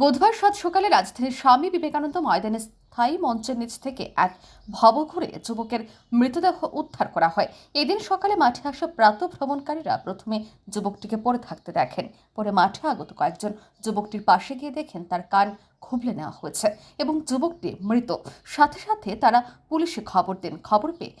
বুধবার সাত সকালে রাজধানীর স্বামী বিবেকানন্দ ময়দানে স্থায়ী মঞ্চের নিচ থেকে এক ভবঘুরে যুবকের মৃতদেহ উদ্ধার করা হয়। এদিন সকালে মাঠে আসা প্রাত ভ্রমণকারীরা প্রথমে যুবকটিকে পড়ে থাকতে দেখেন। পরে মাঠে আগত কয়েকজন যুবকটির পাশে গিয়ে দেখেন তার কান খুবলে নেওয়া হয়েছে এবং যুবকটি মৃত। সাথে সাথে তারা পুলিশে খবর দেন। খবর পেয়ে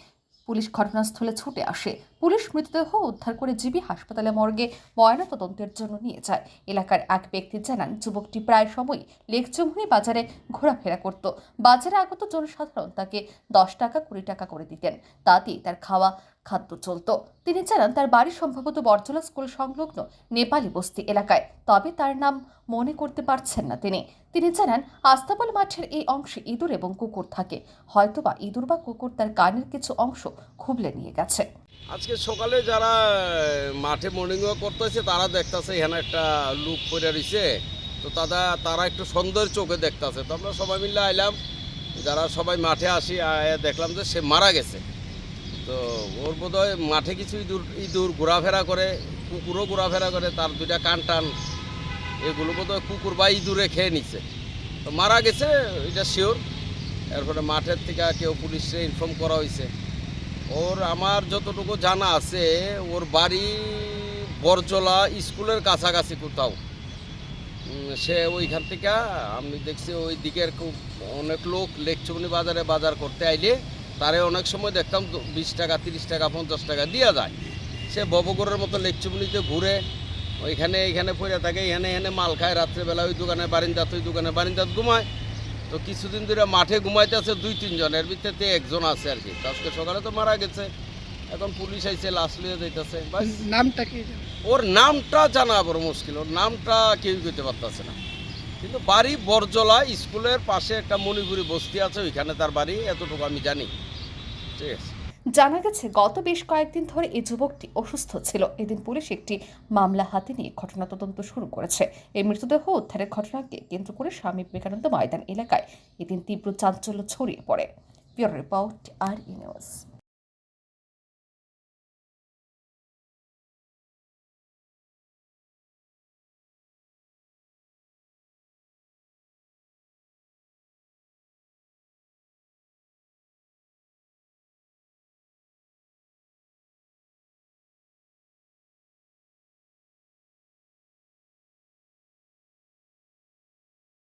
পুলিশ ঘটনাস্থলে ছুটে আসে। পুলিশ মৃতদেহ উদ্ধার করে জিবি হাসপাতালে মর্গে ময়নাতদন্তের জন্য নিয়ে যায়। এলাকার এক ব্যক্তি জানান, যুবকটি প্রায় সময়ই লেকচুমুনি বাজারে ঘোরাফেরা করত। বাজারে আগত জনসাধারণ তাকে দশ টাকা কুড়ি টাকা করে দিতেন। তাতেই তার খাওয়া খাদ্য চলত। তিনি জানান, তার বাড়ি সম্ভবত বরজলা স্কুল সংলগ্ন নেপালি বস্তি এলাকায়। তবে তার নাম মনে করতে পারছেন না তিনি। তিনি জানান, আস্তাবল মাঠের এই অংশে ইঁদুর এবং কুকুর থাকে। হয়তোবা ইঁদুর বা কুকুর তার কানের কিছু অংশ খুবলে নিয়ে গেছে। আজকে সকালে যারা মাঠে মর্নিং ওয়াক করতেছে, তারা দেখতেছে এখানে একটা লুক পড়ে রয়েছে তো তারা তারা একটু সন্দেহের চোখে দেখতেছে। তো আমরা সবাই মিলে আইলাম। যারা সবাই মাঠে আসি দেখলাম যে সে মারা গেছে। তো ওর বোধহয় মাঠে কিছু ইঁদুর ইঁদুর ঘোরাফেরা করে, কুকুরও ঘোরাফেরা করে, তার দুইটা কান টান এগুলো বোধহয় কুকুর বা ইঁদুরে খেয়ে নিছে। তো মারা গেছে, এটা শিওর এরপরে মাঠের থেকে কেউ পুলিশে ইনফর্ম করা হয়েছে ওর আমার যতটুকু জানা আছে, ওর বাড়ি বরজলা স্কুলের কাছাকাছি কোথাও। সে ওইখান থেকে, আমি দেখছি ওই দিকের খুব অনেক লোক লেকচুমনি বাজারে বাজার করতে আইলে তারে অনেক সময় দেখতাম বিশ টাকা তিরিশ টাকা পঞ্চাশ টাকা দিয়ে যায়। সে ববগরের মতো লেকচুমনিতে ঘুরে ওইখানে এইখানে পড়ে থাকে এখানে এখানে মাল খায়। রাত্রেবেলা ওই দোকানে বারিন্দাত ওই দোকানে বারিন্দাত ঘুমায়। তো কিছুদিন ধরে মাঠে ঘুমাইতে আছে দুই তিনজন এর ভিতরে একজন আছে আর কি। আজকে সকালে তো মারা গেছে। এখন পুলিশ আইছে লাশ লিয়ে যাইতেছে। নামটা কি? ওর নামটা জানা বড় মুশকিল। ওর নামটা কেউ কইতে পারতেছে না। কিন্তু বাড়ি বরজলা স্কুলের পাশে একটা মণিপুরি বস্তি আছে, ওইখানে তার বাড়ি, এতটুকু আমি জানি। ঠিক আছে। জানা গেছে, গত বেশ কয়েকদিন ধরে এই যুবকটি অসুস্থ ছিল। এদিন পুলিশ একটি মামলা হাতে নিয়ে ঘটনা তদন্ত শুরু করেছে। এই মৃতদেহ উদ্ধারের ঘটনাকে কেন্দ্র করে স্বামী বিবেকানন্দ ময়দান এলাকায় এদিন তীব্র চাঞ্চল্য ছড়িয়ে পড়ে। পিওর রিপোর্ট আর ইনিউজ